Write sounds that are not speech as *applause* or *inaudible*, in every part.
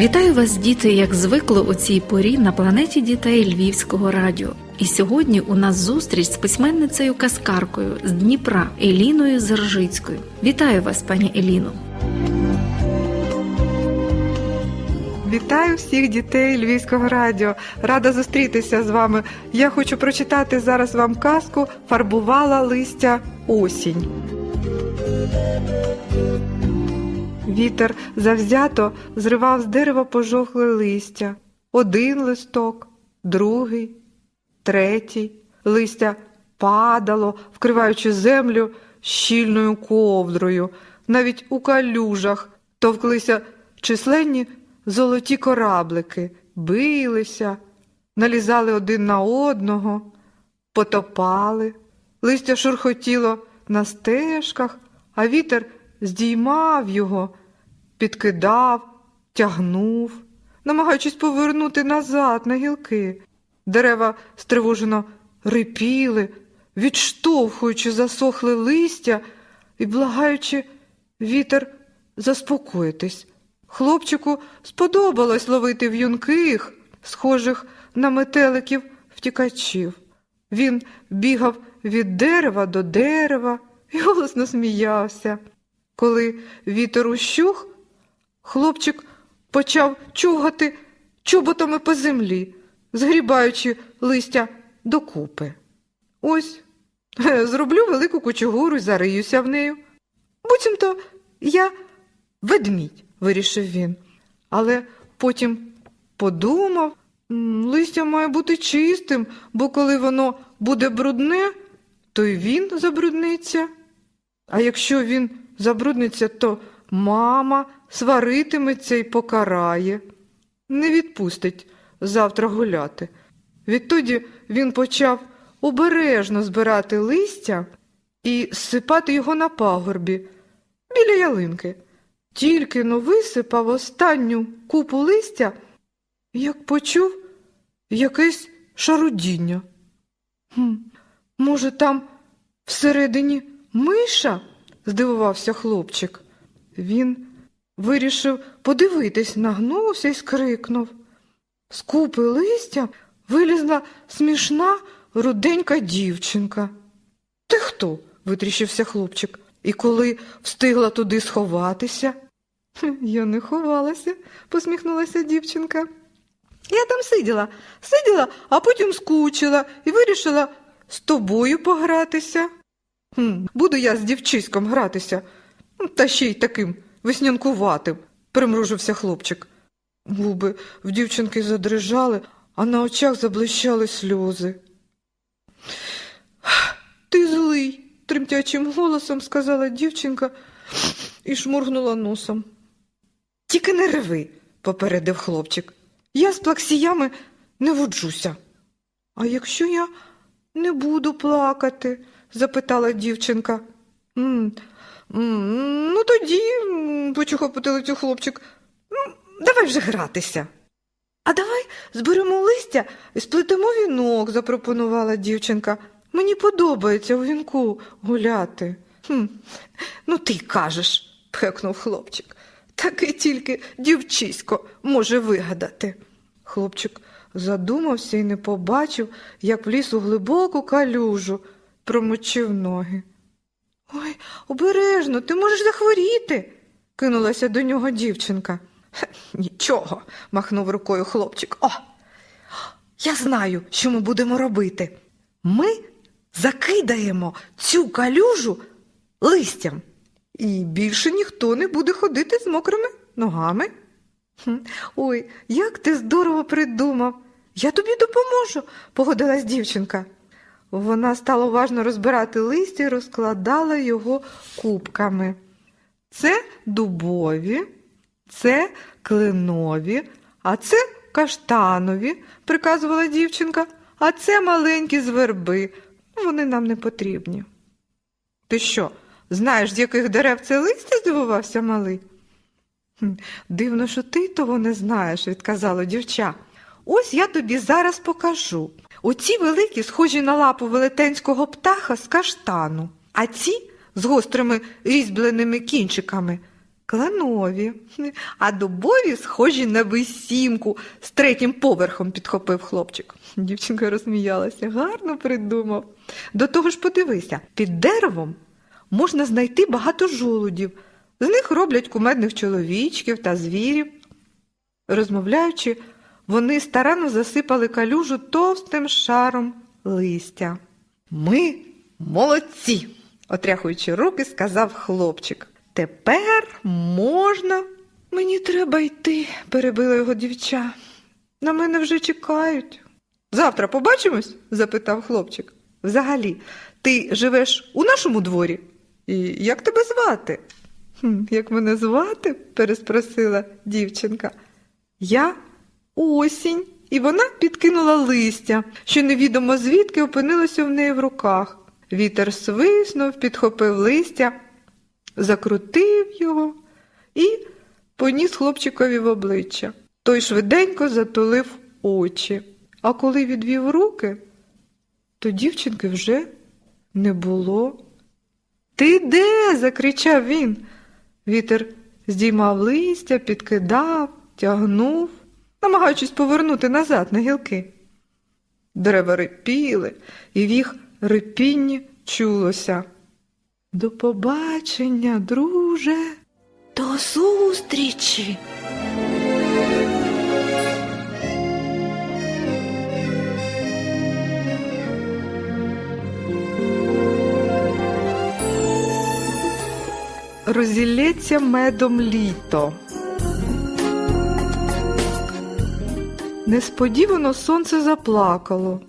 Вітаю вас, діти, як звикло у цій порі на планеті дітей Львівського радіо. І сьогодні у нас зустріч з письменницею Каскаркою з Дніпра Еліною Заржицькою. Вітаю вас, пані Еліно. Вітаю всіх дітей Львівського радіо. Рада зустрітися з вами. Я хочу прочитати зараз вам казку Фарбувала листя осінь. Вітер завзято зривав з дерева пожовкле листя. Один листок, другий, третій. Листя падало, вкриваючи землю щільною ковдрою. Навіть у калюжах товклися численні золоті кораблики, билися, налізали один на одного, потопали. Листя шурхотіло на стежках, а вітер здіймав його, підкидав, тягнув, намагаючись повернути назад на гілки. Дерева стривожено рипіли, відштовхуючи засохле листя і благаючи вітер заспокоїтись. Хлопчику сподобалось ловити в'юнких, схожих на метеликів втікачів. Він бігав від дерева до дерева і голосно сміявся. Коли вітер ущух, хлопчик почав чугати чоботами по землі, згрібаючи листя докупи. Ось е, зроблю велику кучугуру і зариюся в нею. Буцімто я ведмідь, вирішив він. Але потім подумав, листя має бути чистим, бо коли воно буде брудне, то й він забрудниться. А якщо він забрудниться, то мама сваритиметься і покарає, не відпустить завтра гуляти. Відтоді він почав обережно збирати листя і сипати його на пагорбі біля ялинки. Тільки но висипав останню купу листя, як почув якесь шарудіння. Хм, може, там всередині миша? здивувався хлопчик. Він вирішив подивитись, нагнувся і скрикнув. З купи листя вилізла смішна руденька дівчинка. Ти хто? витріщився хлопчик. І коли встигла туди сховатися? Я не ховалася, посміхнулася дівчинка. Я там сиділа, сиділа, а потім скучила і вирішила з тобою погратися. «Хм, Буду я з дівчиськом гратися, та ще й таким веснянкуватим, примружився хлопчик. Губи в дівчинки задрижали, а на очах заблищали сльози. Ти злий, тремтячим голосом сказала дівчинка і шмургнула носом. Тільки не реви, попередив хлопчик. Я з плаксіями не воджуся. А якщо я не буду плакати? запитала дівчинка. «М, м, ну тоді, почухав потилицю хлопчик. «Ну, давай вже гратися. А давай зберемо листя і сплетемо вінок, запропонувала дівчинка. Мені подобається у вінку гуляти. Хм, ну ти кажеш, пхекнув хлопчик. Таке тільки дівчисько може вигадати. Хлопчик задумався і не побачив, як вліз у глибоку калюжу, промочив ноги. Ой, обережно, ти можеш захворіти, кинулася до нього дівчинка. Нічого, махнув рукою хлопчик. О, я знаю, що ми будемо робити. Ми закидаємо цю калюжу листям, і більше ніхто не буде ходити з мокрими ногами. Ой, як ти здорово придумав. Я тобі допоможу, погодилась дівчинка. Вона стала уважно розбирати листя і розкладала його кубками. Це дубові, це клинові, а це каштанові, приказувала дівчинка, а це маленькі з верби. Вони нам не потрібні. Ти що, знаєш, з яких дерев це листя? здивувався малий. Дивно, що ти того не знаєш, відказало дівча. Ось я тобі зараз покажу. Оці великі, схожі на лапу велетенського птаха з каштану, а ці з гострими різьбленими кінчиками кланові, а дубові схожі на висімку з третім поверхом підхопив хлопчик. Дівчинка розсміялася, гарно придумав. До того ж подивися, під деревом можна знайти багато жолудів. З них роблять кумедних чоловічків та звірів. Розмовляючи, вони старанно засипали калюжу товстим шаром листя. Ми молодці, отряхуючи руки, сказав хлопчик. Тепер можна. Мені треба йти, перебила його дівча. На мене вже чекають. Завтра побачимось? запитав хлопчик. Взагалі, ти живеш у нашому дворі? І як тебе звати? «Хм, Як мене звати? переспросила дівчинка. Я осінь. І вона підкинула листя, що невідомо звідки опинилося в неї в руках. Вітер свиснув, підхопив листя, закрутив його і поніс хлопчикові в обличчя. Той швиденько затулив очі. А коли відвів руки, то дівчинки вже не було. Ти де? закричав він. Вітер здіймав листя, підкидав, тягнув, намагаючись повернути назад на гілки. Дерева рипіли, і в їх рипінні чулося. До побачення, друже, до зустрічі. Розілється медом літо. Несподівано сонце заплакало.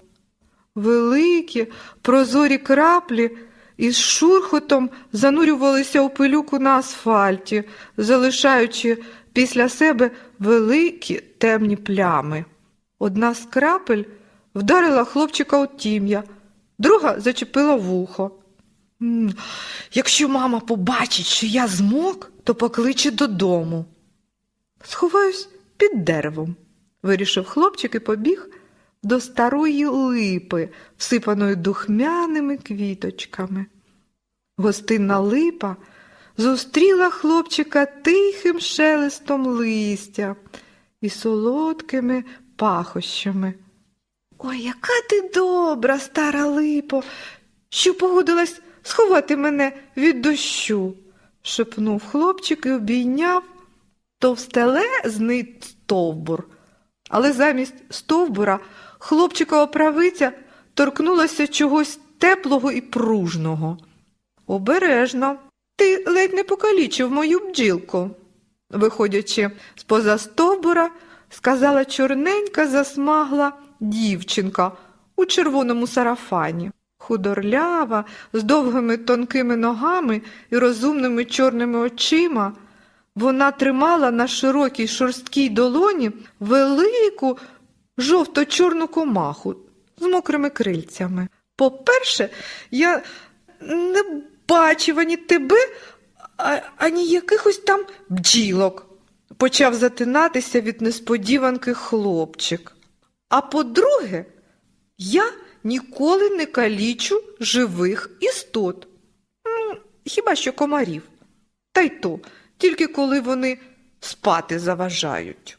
Великі прозорі краплі із шурхотом занурювалися у пилюку на асфальті, залишаючи після себе великі темні плями. Одна з крапель вдарила хлопчика у тім'я, друга зачепила вухо. «М, Якщо мама побачить, що я змок, то покличе додому. Сховаюсь під деревом, вирішив хлопчик і побіг до старої липи, всипаної духмяними квіточками. Гостинна липа зустріла хлопчика тихим шелестом листя і солодкими пахощами. Ой, яка ти добра, стара липо, що погодилась сховати мене від дощу, шепнув хлопчик і обійняв товстелезний стовбур. Але замість стовбура хлопчикова правиця торкнулася чогось теплого і пружного. Обережно, ти ледь не покалічив мою бджілку. Виходячи з поза стовбура, сказала чорненька засмагла дівчинка у червоному сарафані. Худорлява, з довгими тонкими ногами і розумними чорними очима, вона тримала на широкій шорсткій долоні велику жовто-чорну комаху з мокрими крильцями. По-перше, я не бачив ані тебе, ані якихось там бджілок, почав затинатися від несподіванки хлопчик. А по-друге, я ніколи не калічу живих істот. М, Хіба що комарів. Та й то, тільки коли вони спати заважають.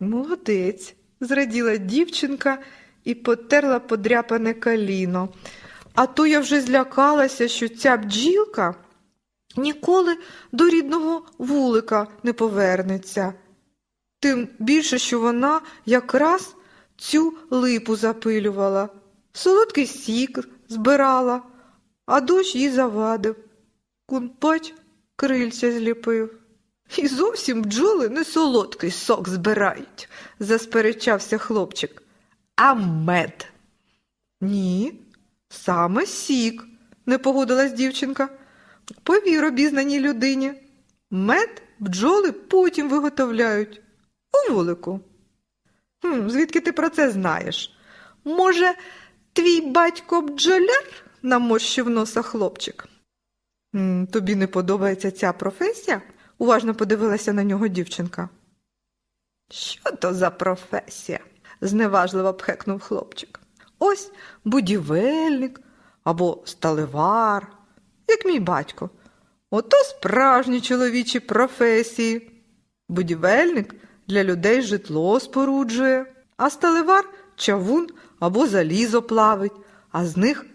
Молодець, зраділа дівчинка і потерла подряпане коліно. А то я вже злякалася, що ця бджілка ніколи до рідного вулика не повернеться. Тим більше, що вона якраз цю липу запилювала, солодкий сік збирала, а дощ їй завадив. Кунпач крильця зліпив. І зовсім бджоли не солодкий сок збирають, засперечався хлопчик. А мед? Ні, саме сік, не погодилась дівчинка. Повір обізнаній людині. Мед бджоли потім виготовляють у вулику. Хм, звідки ти про це знаєш? Може, твій батько бджоляр? наморщив носа хлопчик. Тобі не подобається ця професія? уважно подивилася на нього дівчинка. Що то за професія? зневажливо пхекнув хлопчик. Ось будівельник або сталевар, як мій батько. Ото справжні чоловічі професії. Будівельник для людей житло споруджує, а сталевар чавун або залізо плавить, а з них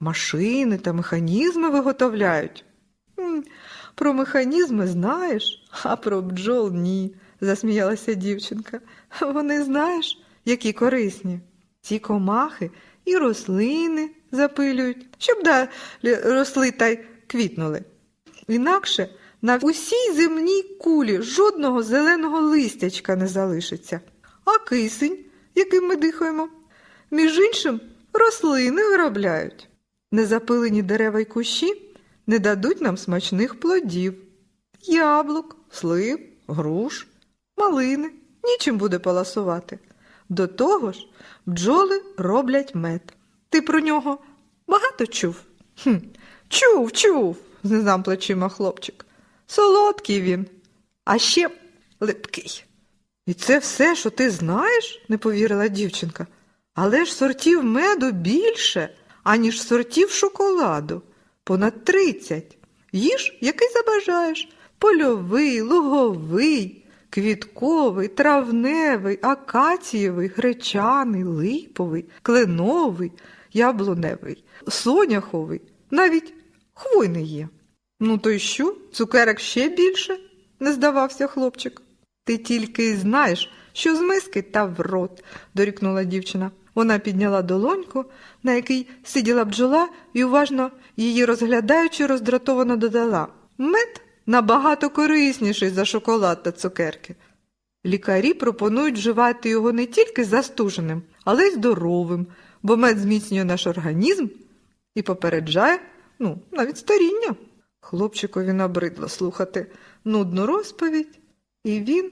машини та механізми виготовляють. Про механізми знаєш, а про бджол ні, засміялася дівчинка. Вони знаєш, які корисні. Ці комахи і рослини запилюють, щоб далі росли та й квітнули. Інакше на усій земній кулі жодного зеленого листячка не залишиться. А кисень, яким ми дихаємо, між іншим, рослини виробляють. Незапилені дерева й кущі не дадуть нам смачних плодів. Яблук, слив, груш, малини нічим буде паласувати. До того ж, бджоли роблять мед. Ти про нього багато чув? Хм, чув, чув, знизав плечима хлопчик. Солодкий він, а ще липкий. І це все, що ти знаєш? не повірила дівчинка. Але ж сортів меду більше, аніж сортів шоколаду. Понад тридцять. Їж, який забажаєш. Польовий, луговий, квітковий, травневий, акацієвий, гречаний, липовий, кленовий, яблуневий, соняховий, навіть хвойний є. Ну, то й що? Цукерок ще більше? не здавався хлопчик. Ти тільки й знаєш, що з миски та в рот, дорікнула дівчина. Вона підняла долоньку, на якій сиділа бджола, і уважно її розглядаючи, роздратовано додала Мед набагато корисніший за шоколад та цукерки. Лікарі пропонують вживати його не тільки застуженим, але й здоровим, бо мед зміцнює наш організм і попереджає ну, навіть старіння. Хлопчикові набридло слухати нудну розповідь, і він,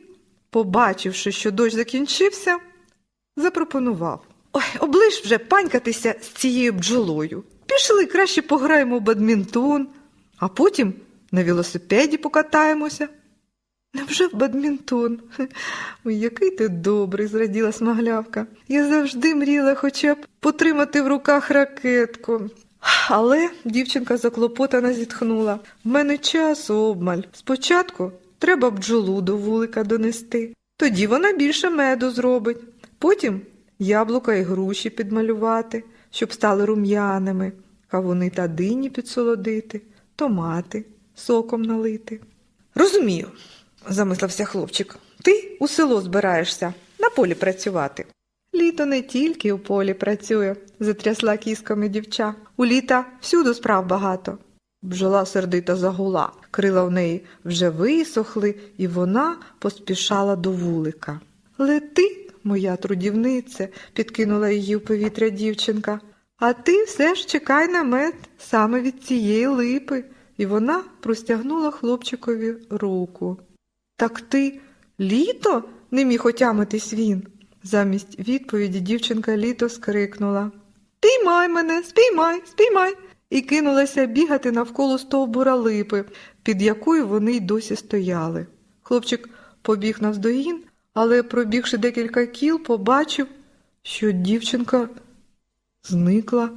побачивши, що дощ закінчився, запропонував Ой, оближ вже панькатися з цією бджолою. Пішли краще пограємо в бадмінтон, а потім на велосипеді покатаємося. Невже в бадмінтон? *laughs* Ой, який ти добрий, зраділа смаглявка. Я завжди мріла хоча б потримати в руках ракетку. Але дівчинка заклопотано зітхнула. В мене час обмаль. Спочатку треба бджолу до вулика донести. Тоді вона більше меду зробить. Потім яблука і груші підмалювати, щоб стали рум'яними, кавуни та дині підсолодити, томати соком налити. Розумію, замислився хлопчик. Ти у село збираєшся на полі працювати. Літо не тільки у полі працює, затрясла кісками дівча. У літа всюди справ багато. Бджола сердито загула, крила в неї вже висохли, і вона поспішала до вулика. Лети, моя трудівнице, підкинула її в повітря дівчинка. А ти все ж чекай на мед саме від цієї липи. І вона простягнула хлопчикові руку. Так ти літо? не міг отямитись він. Замість відповіді дівчинка літо скрикнула Спіймай мене, спіймай, спіймай. і кинулася бігати навколо стовбура липи, під якою вони й досі стояли. Хлопчик побіг навздогін, але, пробігши декілька кіл, побачив, що дівчинка зникла.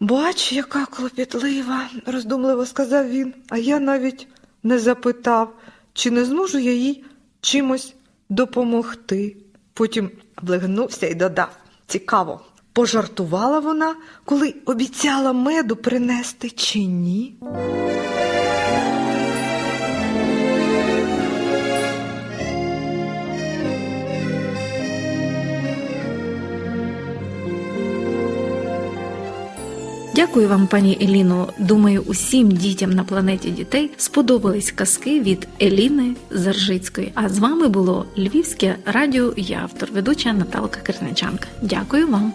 Бач, яка клопітлива, роздумливо сказав він, а я навіть не запитав, чи не зможу я їй чимось допомогти. Потім облигнувся і додав цікаво, пожартувала вона, коли обіцяла меду принести чи ні? Дякую вам, пані Еліно. Думаю, усім дітям на планеті дітей сподобались казки від Еліни Заржицької. А з вами було Львівське радіо. Я автор ведуча Наталка Керничанка. Дякую вам.